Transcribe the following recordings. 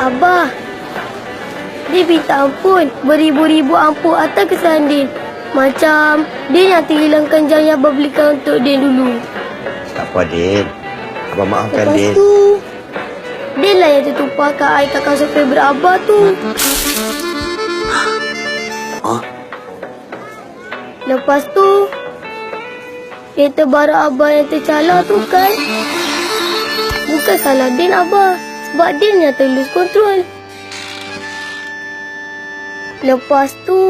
Abah, dia minta ampun. Beribu-ribu ampun atas kesalahan dia. Macam dia yang terhilangkan jam yang Abah belikan untuk dia dulu. Tak apa, Din. Abang maafkan, Lepas Din. tu, dia lah yang tertumpahkan air kat kasus favourite Abah tu. Ha? Lepas tu, kereta baru Abah yang tercalar tu kan. Bukan salah Din Abah. Sebab Din yang terlus kontrol. Lepas tu,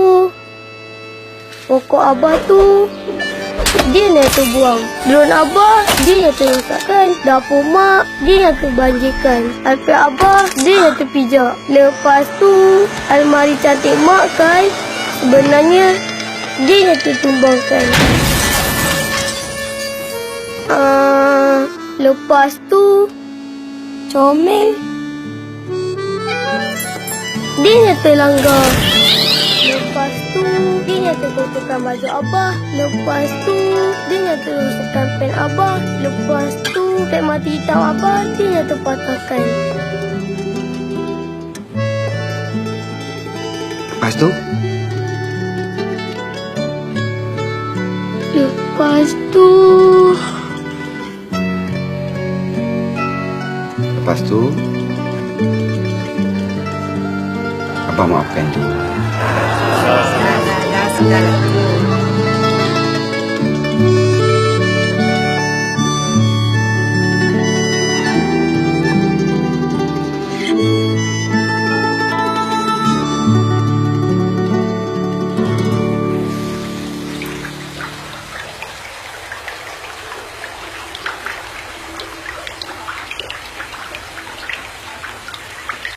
pokok Abah tu, dia yang terbuang. Drone Abah, dia yang terrosakkan. Dapur Mak, dia yang terbanjirkan. iPad Abah, dia yang terpijak. Lepas tu, almari cantik Mak kan, sebenarnya dia yang tertumbangkan. Uh, lepas tu, comel. Dia yang terlanggar. Lepas tu, dia yang terkotorkan baju Abah. Lepas tu, dia yang terrosakkan pen Abah. Lepas tu, pen mati hitam Abah, dia yang terpatahkan. Lepas tu, Lepas tu, lepas tu, Abang maafkan dia. Dah, dah, dah, dah.